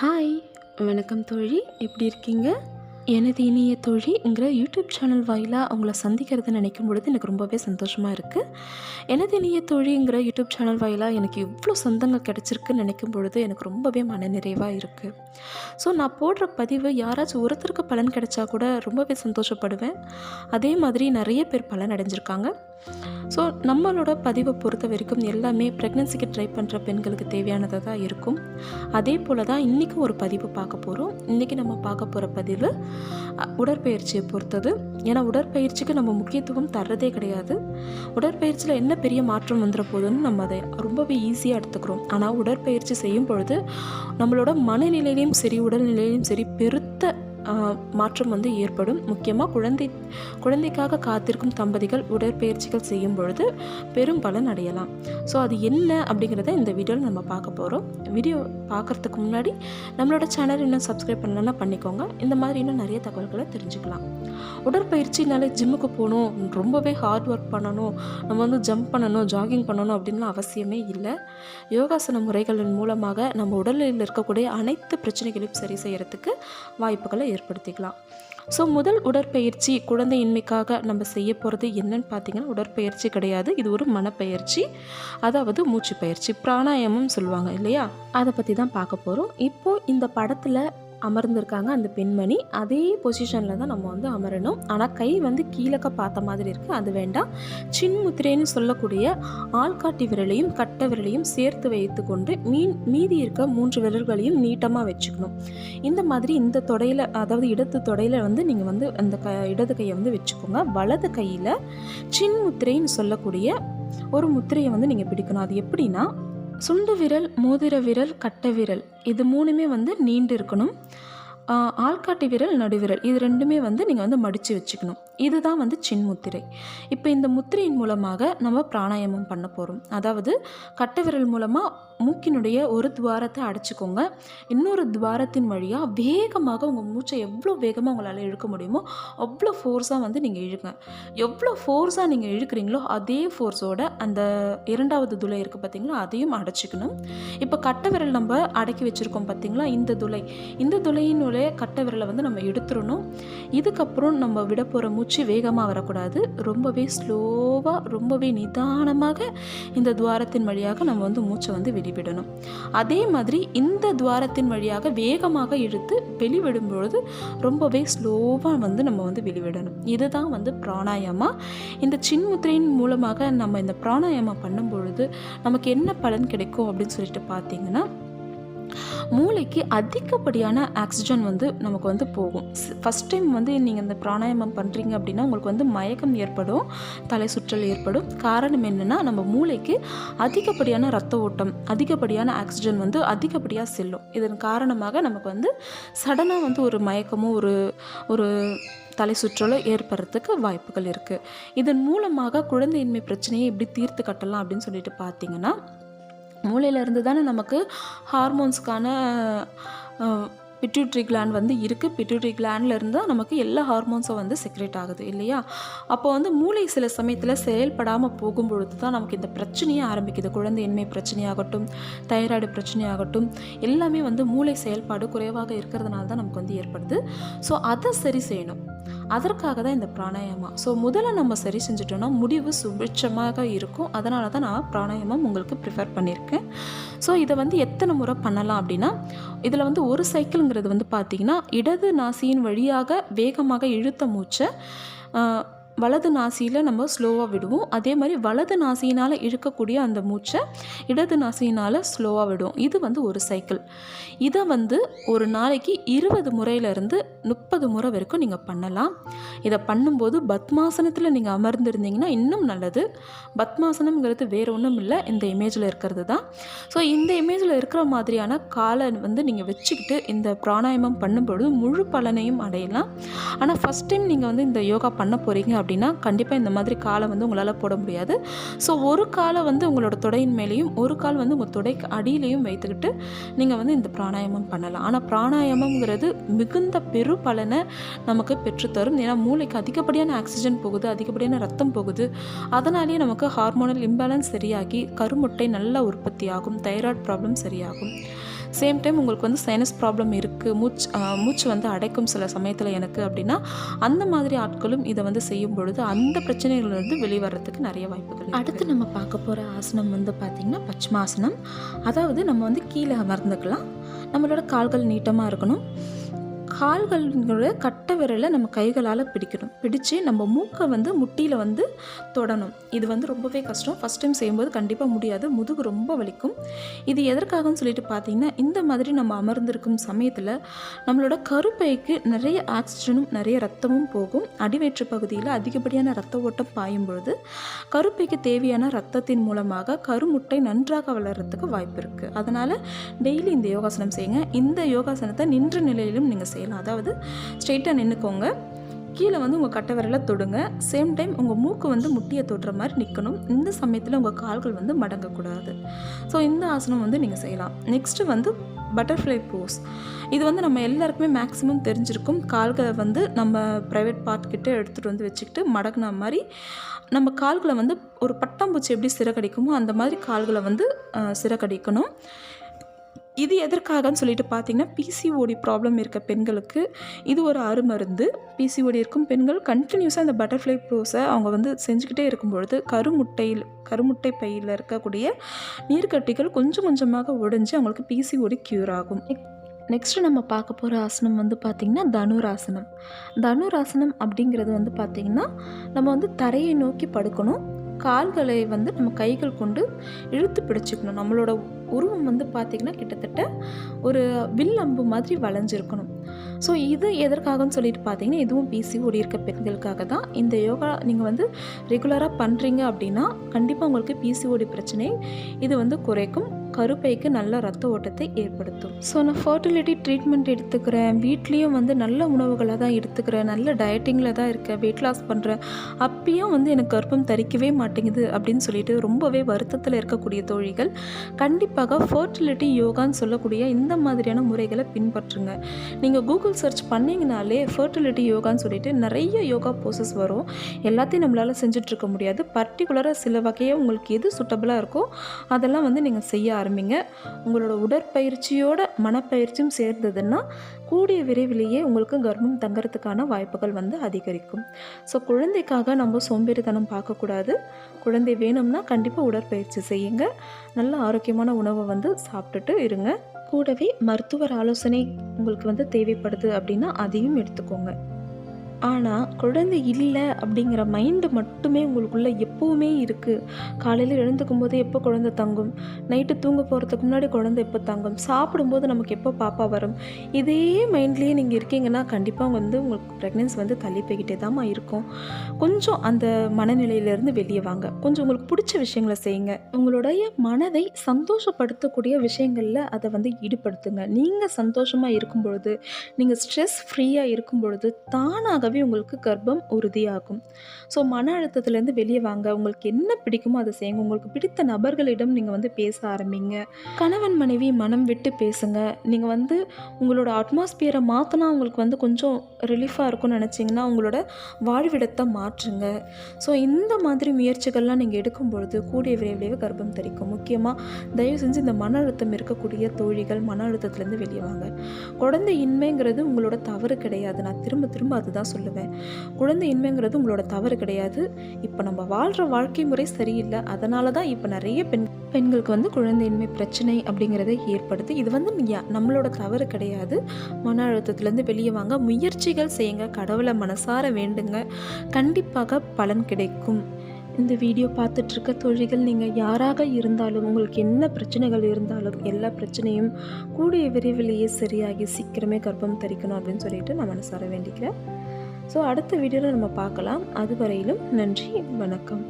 Hi வணக்கம் தோழி. எப்படி இருக்கீங்க? எனது இனிய தோழிங்கிற யூடியூப் சேனல் வாயிலாக உங்களை சந்திக்கிறது நினைக்கும் பொழுது எனக்கு ரொம்பவே சந்தோஷமாக இருக்குது எனது இனிய தோழிங்கிற யூடியூப் சேனல் வாயிலாக எனக்கு இவ்வளோ சொந்தங்கள் கிடச்சிருக்குன்னு நினைக்கும் பொழுது எனக்கு ரொம்பவே மனநிறைவாக இருக்குது ஸோ நான் போடுற பதிவு யாராச்சும் ஒருத்தருக்கு பலன் கிடைச்சா கூட ரொம்பவே சந்தோஷப்படுவேன். அதே மாதிரி நிறைய பேர் பலன் அடைஞ்சிருக்காங்க. ஸோ நம்மளோட பதிவை பொறுத்த வரைக்கும் எல்லாமே ப்ரெக்னென்சிக்கு ட்ரை பண்ணுற பெண்களுக்கு தேவையானதாக தான் இருக்கும். அதே போல் தான் இன்றைக்கும் ஒரு பதிவு பார்க்க போகிறோம் இன்றைக்கி நம்ம பார்க்க போகிற பதிவு உடற்பயிற்சியை பொறுத்தது. ஏன்னா உடற்பயிற்சிக்கு நம்ம முக்கியத்துவம் தர்றதே கிடையாது. உடற்பயிற்சியில் என்ன பெரிய மாற்றம் வந்துட போகுதுன்னு நம்ம அதை ரொம்பவே ஈஸியாக எடுத்துக்கிறோம். ஆனால் உடற்பயிற்சி செய்யும் பொழுது நம்மளோட மனநிலையிலையும் சரி உடல்நிலையிலையும் சரி பெருத்த மாற்றம் வந்து ஏற்படும். முக்கியமாக குழந்தை குழந்தைக்காக காத்திருக்கும் தம்பதிகள் உடற்பயிற்சிகள் செய்யும் பொழுது பெரும் பலன் அடையலாம். ஸோ அது என்ன அப்படிங்கிறத இந்த வீடியோவில் நம்ம பார்க்க போகிறோம் வீடியோ பார்க்குறதுக்கு முன்னாடி நம்மளோட சேனல் இன்னும் சப்ஸ்கிரைப் பண்ணலன்னா பண்ணிக்கோங்க. இந்த மாதிரி இன்னும் நிறைய தகவல்களை தெரிஞ்சுக்கலாம். உடற்பயிற்சினாலே ஜிம்முக்கு போகணும் ரொம்பவே ஹார்ட் ஒர்க் பண்ணணும் நம்ம வந்து ஜம்ப் பண்ணணும் ஜாகிங் பண்ணணும் அப்படின்லாம் அவசியமே இல்லை. யோகாசன முறைகளின் மூலமாக நம்ம உடலில் இருக்கக்கூடிய அனைத்து பிரச்சனைகளையும் சரி செய்யறதுக்கு வாய்ப்புகளை ஏற்படுத்திக்கலாம். ஸோ முதல் உடற்பயிற்சி குழந்தையின்மைக்காக நம்ம செய்ய போகிறது என்னன்னு பார்த்தீங்கன்னா உடற்பயிற்சி கிடையாது. இது ஒரு மனப்பயிற்சி அதாவது மூச்சு பயிற்சி பிராணாயாமம் சொல்லுவாங்க இல்லையா? அதை பற்றி தான் பார்க்க போகிறோம் இப்போது இந்த படத்தில் அமர்ந்திருக்காங்க அந்த பெண்மணி. அதே பொசிஷனில் தான் நம்ம வந்து அமரணும். ஆனால் கை வந்து கீழக்க பார்த்த மாதிரி இருக்குது அது வேண்டாம். சின்முத்திரைன்னு சொல்லக்கூடிய ஆள்காட்டி விரலையும் கட்ட விரலையும் சேர்த்து வைத்து கொண்டு மீன் மீதி இருக்க மூன்று விரல்களையும் நீட்டமாக வச்சுக்கணும். இந்த மாதிரி இந்த தொடையில் அதாவது இடது தொடையில் வந்து நீங்கள் வந்து அந்த க இடது கையை வந்து வச்சுக்கோங்க. வலது கையில் சின்முத்திரைன்னு சொல்லக்கூடிய ஒரு முத்திரையை வந்து நீங்கள் பிடிக்கணும். அது எப்படின்னா சுண்டு விரல் மோதிர விரல் கட்டை விரல். இது மூணுமே வந்து நீண்டு இருக்கணும். ஆள்காட்டி விரல் நடுவிரல். இது ரெண்டுமே வந்து நீங்கள் வந்து மடித்து வச்சுக்கணும். இதுதான் வந்து சின்முத்திரை இப்போ இந்த முத்திரையின் மூலமாக நம்ம பிராணாயாமம் பண்ண போகிறோம் அதாவது கட்டை விரல் மூலமாக மூக்கினுடைய ஒரு துவாரத்தை அடைச்சிக்கோங்க. இன்னொரு துவாரத்தின் வழியாக வேகமாக உங்கள் மூச்சை எவ்வளோ வேகமாக உங்களால் இழுக்க முடியுமோ அவ்வளோ ஃபோர்ஸாக வந்து நீங்கள் இழுங்க. எவ்வளோ ஃபோர்ஸாக நீங்கள் இழுக்கிறீங்களோ அதே ஃபோர்ஸோட அந்த இரண்டாவது துளை இருக்குது பார்த்தீங்களா அதையும் அடைச்சிக்கணும். இப்போ கட்டை விரல் நம்ம அடக்கி வச்சுருக்கோம் பார்த்தீங்களா இந்த துளை. இந்த துளையினுடைய கட்டை விரலை வந்து நம்ம எடுத்துடணும். இதுக்கப்புறம் நம்ம விட போகிற மூச்சு வேகமாக வரக்கூடாது. ரொம்பவே ஸ்லோவாக ரொம்பவே நிதானமாக இந்த துவாரத்தின் வழியாக நம்ம வந்து மூச்சை வந்து வெளிவிடணும் அதே மாதிரி இந்த துவாரத்தின் வழியாக வேகமாக இழுத்து வெளிவிடும் பொழுது ரொம்பவே ஸ்லோவாக வந்து நம்ம வந்து வெளிவிடணும். இதுதான் வந்து பிராணாயாமா. இந்த சின்முத்திரையின் மூலமாக நம்ம இந்த பிராணாயாமம் பண்ணும் பொழுது நமக்கு என்ன பலன் கிடைக்கும் அப்படின்னு சொல்லிட்டு பார்த்தீங்கன்னா மூளைக்கு அதிகப்படியான ஆக்சிஜன் வந்து நமக்கு வந்து போகும். ஃபஸ்ட் டைம் வந்து நீங்கள் இந்த பிராணாயாமம் பண்ணுறீங்க அப்படின்னா உங்களுக்கு வந்து மயக்கம் ஏற்படும் தலை சுற்றல் ஏற்படும். காரணம் என்னென்னா நம்ம மூளைக்கு அதிகப்படியான ரத்த ஓட்டம் அதிகப்படியான ஆக்சிஜன் வந்து அதிகப்படியாக செல்லும். இதன் காரணமாக நமக்கு வந்து சடனாக வந்து ஒரு மயக்கமோ ஒரு ஒரு தலை சுற்றலோ ஏற்படுறதுக்கு வாய்ப்புகள் இருக்குது இதன் மூலமாக குழந்தையின்மை பிரச்சனையை எப்படி தீர்த்து கட்டலாம் அப்படின்னு சொல்லிட்டு பார்த்தீங்கன்னா மூளையிலேருந்து தானே நமக்கு ஹார்மோன்ஸ்க்கான பிட்யூட்ரி கிளாண்ட் வந்து இருக்குது பிட்யூட்ரி கிளாண்டில் இருந்தால் தான் நமக்கு எல்லா ஹார்மோன்ஸும் வந்து செக்ரேட் ஆகுது இல்லையா? அப்போ வந்து மூளை சில சமயத்தில் செயல்படாமல் போகும்பொழுது தான் நமக்கு இந்த பிரச்சனையே ஆரம்பிக்குது. குழந்தையின்மை பிரச்சனையாகட்டும் தைராய்டு பிரச்சனையாகட்டும் எல்லாமே வந்து மூளை செயல்பாடு குறைவாக இருக்கிறதுனால தான் நமக்கு வந்து ஏற்படுது. ஸோ அதை சரி செய்யணும். அதற்காக தான் இந்த பிராணாயாமா ஸோ முதல்ல நம்ம சரி செஞ்சிட்டோம்னா முடிவு சுபிட்சமாக இருக்கும். அதனால தான் நான் பிராணாயாமம் உங்களுக்கு ப்ரிஃபர் பண்ணியிருக்கேன். ஸோ இதை வந்து எத்தனை முறை பண்ணலாம் அப்படின்னா இதில் வந்து ஒரு சைக்கிள்ங்கிறது வந்து பார்த்திங்கன்னா இடது நாசியின் வழியாக வேகமாக இழுத்த மூச்சை வலது நாசியில் நம்ம ஸ்லோவாக விடுவோம். அதே மாதிரி வலது நாசியினால் இழுக்கக்கூடிய அந்த மூச்சை இடது நாசியினால் ஸ்லோவாக விடுவோம். இது வந்து ஒரு சைக்கிள் இதை வந்து ஒரு நாளைக்கு இருபது முறையிலேருந்து முப்பது முறை வரைக்கும் நீங்கள் பண்ணலாம். இதை பண்ணும்போது பத்மாசனத்தில் நீங்கள் அமர்ந்திருந்தீங்கன்னா இன்னும் நல்லது. பத்மாசனம்ங்கிறது வேறு ஒன்றும் இல்லை இந்த இமேஜில் இருக்கிறது தான். ஸோ இந்த இமேஜில் இருக்கிற மாதிரியான காலை வந்து நீங்கள் வச்சுக்கிட்டு இந்த பிராணாயாமம் பண்ணும்பொழுது முழு பலனையும் அடையலாம். ஆனால் ஃபஸ்ட் டைம் நீங்கள் வந்து இந்த யோகா பண்ண போகிறீங்க அப்படின்னா கண்டிப்பாக இந்த மாதிரி காலை வந்து உங்களால் போட முடியாது. ஸோ ஒரு காலை வந்து உங்களோட தொடையின் மேலேயும் ஒரு கால் வந்து உங்கள் தொடைக்கு அடியிலையும் வைத்துக்கிட்டு நீங்கள் வந்து இந்த பிராணாயாமம் பண்ணலாம். ஆனால் பிராணாயாமம்ங்கிறது மிகுந்த பெரு பலனை நமக்கு பெற்றுத்தரும். ஏன்னா மூளைக்கு அதிகப்படியான ஆக்சிஜன் போகுது அதிகப்படியான ரத்தம் போகுது. அதனாலேயே நமக்கு ஹார்மோனல் இம்பேலன்ஸ் சரியாகி கருமுட்டை நல்ல உற்பத்தி ஆகும் தைராய்டு ப்ராப்ளம் சரியாகும். சேம் டைம் உங்களுக்கு வந்து சைனஸ் ப்ராப்ளம் இருக்குது மூச்சு மூச்சு வந்து அடைக்கும் சில சமயத்தில் எனக்கு அப்படின்னா அந்த மாதிரி ஆட்களும் இதை வந்து செய்யும் பொழுது அந்த பிரச்சனைகள்லேருந்து வெளிவரத்துக்கு நிறைய வாய்ப்புகள் அடுத்து நம்ம பார்க்க போகிற ஆசனம் வந்து பார்த்திங்கன்னா பச்சமாசனம் அதாவது நம்ம வந்து கீழே அமர்ந்துக்கலாம். நம்மளோட கால்கள் நீட்டமாக இருக்கணும். கால்களோட கட்டை விரலை நம்ம கைகளால் பிடிக்கணும். பிடிச்சு நம்ம மூக்கை வந்து முட்டியில் வந்து தொடணும். இது வந்து ரொம்பவே கஷ்டம். ஃபஸ்ட் டைம் செய்யும்போது கண்டிப்பாக முடியாது. முதுகு ரொம்ப வலிக்கும். இது எதற்காகன்னு சொல்லிட்டு பார்த்தீங்கன்னா இந்த மாதிரி நம்ம அமர்ந்திருக்கும் சமயத்தில் நம்மளோட கருப்பைக்கு நிறைய ஆக்சிஜனும் நிறைய ரத்தமும் போகும். அடிவயிற்று பகுதியில் அதிகப்படியான ரத்த ஓட்டம் பாயும் பொழுது கருப்பைக்கு தேவையான ரத்தத்தின் மூலமாக கருமுட்டை நன்றாக வளர்கிறதுக்கு வாய்ப்பு இருக்குது அதனால் டெய்லி இந்த யோகாசனம் செய்யுங்க. இந்த யோகாசனத்தை நின்ற நிலையிலும் நீங்கள் செய்யலாம். அதாவது ஸ்ட்ரெயிட்டாக நின்றுக்கோங்க கீழே வந்து உங்கள் கட்டை விரலை தொடுங்க. சேம் டைம் உங்கள் மூக்கு வந்து முட்டியை தொடுற மாதிரி நிற்கணும் இந்த சமயத்தில் உங்கள் கால்கள் வந்து மடங்கக்கூடாது. ஸோ இந்த ஆசனம் வந்து நீங்கள் செய்யலாம். நெக்ஸ்ட்டு வந்து பட்டர்ஃப்ளை போஸ் இது வந்து நம்ம எல்லாருக்குமே மேக்ஸிமம் தெரிஞ்சிருக்கும். கால்களை வந்து நம்ம ப்ரைவேட் பார்ட் கிட்டே எடுத்துகிட்டு வந்து வச்சுக்கிட்டு மடங்கின மாதிரி நம்ம கால்களை வந்து ஒரு பட்டாம்பூச்சி எப்படி சிறகடிக்குமோ அந்த மாதிரி கால்களை வந்து சிறகடிக்கணும். இது எதற்காகன்னு சொல்லிட்டு பார்த்தீங்கன்னா பிசிஓடி ப்ராப்ளம் இருக்க பெண்களுக்கு இது ஒரு அருமருந்து. பிசிஓடி இருக்கும் பெண்கள் கண்டினியூஸாக இந்த பட்டர்ஃப்ளை ப்ரோஸை அவங்க வந்து செஞ்சுக்கிட்டே இருக்கும் பொழுது கருமுட்டையில் கருமுட்டை பையில் இருக்கக்கூடிய நீர்க்கட்டிகள் கொஞ்சம் கொஞ்சமாக உடைஞ்சு அவங்களுக்கு பிசிஓடி க்யூர் ஆகும். நெக்ஸ்ட்டு நம்ம பார்க்க போகிற ஆசனம் வந்து பார்த்திங்கன்னா தனுராசனம். தனுராசனம் அப்படிங்கிறது வந்து பார்த்திங்கன்னா நம்ம வந்து தரையை நோக்கி படுக்கணும். கால்களை வந்து நம்ம கைகள் கொண்டு இழுத்து பிடிச்சிக்கணும். நம்மளோட உருவம் வந்து பார்த்திங்கன்னா கிட்டத்தட்ட ஒரு வில் அம்பு மாதிரி வளைஞ்சிருக்கணும். ஸோ இது எதற்காகன்னு சொல்லிட்டு பார்த்தீங்கன்னா இதுவும் பிசிஓடி இருக்க பெண்களுக்காக தான். இந்த யோகா நீங்கள் வந்து ரெகுலராக பண்ணுறீங்க அப்படின்னா கண்டிப்பாக உங்களுக்கு பிசிஓடி பிரச்சனை இது வந்து குறைக்கும். கருப்பைக்கு நல்ல ரத்த ஓட்டத்தை ஏற்படுத்தும். ஸோ நான் ஃபர்டிலிட்டி ட்ரீட்மெண்ட் எடுத்துக்கிறேன். வீட்லேயும் வந்து நல்ல உணவுகளை தான் எடுத்துக்கிறேன். நல்ல டயட்டிங்கில் தான் இருக்கேன். வெயிட் லாஸ் பண்ணுறேன் அப்பயும் வந்து எனக்கு கர்ப்பம் தரிக்கவே மாட்டேங்குது அப்படின்னு சொல்லிட்டு ரொம்பவே வருத்தத்தில் இருக்கக்கூடிய தோழிகள் கண்டிப்பாக ஃபர்டிலிட்டி யோகான்னு சொல்லக்கூடிய இந்த மாதிரியான முறைகளை பின்பற்றுங்க. நீங்கள் கூகுள் சர்ச் பண்ணிங்கனாலே ஃபர்டிலிட்டி யோகான்னு சொல்லிட்டு நிறைய யோகா போசஸ் வரும். எல்லாத்தையும் நம்மளால் செஞ்சுட்ருக்க முடியாது. பர்டிகுலராக சில வகையாக உங்களுக்கு எது சுட்டபுளாக இருக்கோ அதெல்லாம் வந்து நீங்கள் செய்ய ஆரம்பிங்க. உங்களோட உடற்பயிற்சியோட மனப்பயிற்சியும் சேர்ந்ததுன்னா கூடிய விரைவிலேயே உங்களுக்கு கர்ப்பம் தங்கறதுக்கான வாய்ப்புகள் வந்து அதிகரிக்கும். ஸோ குழந்தைக்காக நம்ம சோம்பேறித்தனம் பார்க்கக்கூடாது. குழந்தை வேணும்னா கண்டிப்பாக உடற்பயிற்சி செய்யுங்க. நல்ல ஆரோக்கியமான உணவை வந்து சாப்பிட்டுட்டு இருங்க. கூடவே மருத்துவர் ஆலோசனை உங்களுக்கு வந்து தேவைப்படுது அப்படின்னா அதையும் எடுத்துக்கோங்க. ஆனால் குழந்தை இல்லை அப்படிங்கிற மைண்டு மட்டுமே உங்களுக்குள்ளே எப்போவுமே இருக்குது காலையில் எழுந்துக்கும் போது எப்போ குழந்தை தங்கும்? நைட்டு தூங்க போகிறதுக்கு முன்னாடி குழந்தை எப்போ தங்கும்? சாப்பிடும்போது நமக்கு எப்போ பாப்பா வரும்? இதே மைண்ட்லேயே நீங்கள் இருக்கீங்கன்னா கண்டிப்பாக வந்து உங்களுக்கு ப்ரெக்னென்சி வந்து தள்ளி போய்கிட்டே தான் இருக்கும். கொஞ்சம் அந்த மனநிலையிலேருந்து வெளியே வாங்க. கொஞ்சம் உங்களுக்கு பிடிச்ச விஷயங்களை செய்யுங்க. உங்களுடைய மனதை சந்தோஷப்படுத்தக்கூடிய விஷயங்களில் அதை வந்து ஈடுபடுத்துங்க. நீங்கள் சந்தோஷமாக இருக்கும் பொழுது நீங்கள் ஸ்ட்ரெஸ் ஃப்ரீயாக இருக்கும் பொழுது தானாக தானாகவே உங்களுக்கு கர்ப்பம் உறுதியாகும். ஸோ மன அழுத்தத்துலேருந்து வெளியே வாங்க. உங்களுக்கு என்ன பிடிக்குமோ அதை செய்யுங்க. உங்களுக்கு பிடித்த நபர்களிடம் நீங்கள் வந்து பேச ஆரம்பிங்க. கணவன் மனைவி மனம் விட்டு பேசுங்க. நீங்கள் வந்து உங்களோட அட்மாஸ்பியரை மாற்றினா உங்களுக்கு வந்து கொஞ்சம் ரிலீஃபாக இருக்கும்னு நினச்சிங்கன்னா உங்களோட வாழ்விடத்தை மாற்றுங்க. ஸோ இந்த மாதிரி முயற்சிகள்லாம் நீங்கள் எடுக்கும் பொழுது கூடிய விரைவிலேயே கர்ப்பம் தரிக்கும். முக்கியமாக தயவு செஞ்சு இந்த மன அழுத்தம் இருக்கக்கூடிய தோழிகள் மன அழுத்தத்துலேருந்து வெளியே வாங்க. குழந்தை இன்மைங்கிறது உங்களோட தவறு கிடையாது. நான் திரும்ப திரும்ப அதுதான் சொல்லுவேன் குழந்தை இன்மைங்கிறது உங்களோட தவறு கிடையாது. இப்போ நம்ம வாழ்கிற வாழ்க்கை முறை சரியில்லை. அதனால தான் இப்போ நிறைய பெண் பெண்களுக்கு வந்து குழந்தையின்மை பிரச்சனை அப்படிங்கிறத ஏற்படுது இது வந்து யா- நம்மளோட தவறு கிடையாது. மன அழுத்தத்துலேருந்து வெளியே வாங்க முயற்சிகள் செய்யுங்க. கடவுளை மனசார வேண்டுங்க. கண்டிப்பாக பலன் கிடைக்கும். இந்த வீடியோ பார்த்துட்ருக்க தொழில்கள் நீங்கள் யாராக இருந்தாலும் உங்களுக்கு என்ன பிரச்சனைகள் இருந்தாலும் எல்லா பிரச்சனையும் கூடிய விரைவிலேயே சரியாகி சீக்கிரமே கர்ப்பம் தரிக்கணும் அப்படின்னு சொல்லிட்டு நான் மனசார வேண்டிக்கிறேன். ஸோ அடுத்த வீடியோவில் நம்ம பார்க்கலாம். அதுவரையிலும் நன்றி வணக்கம்.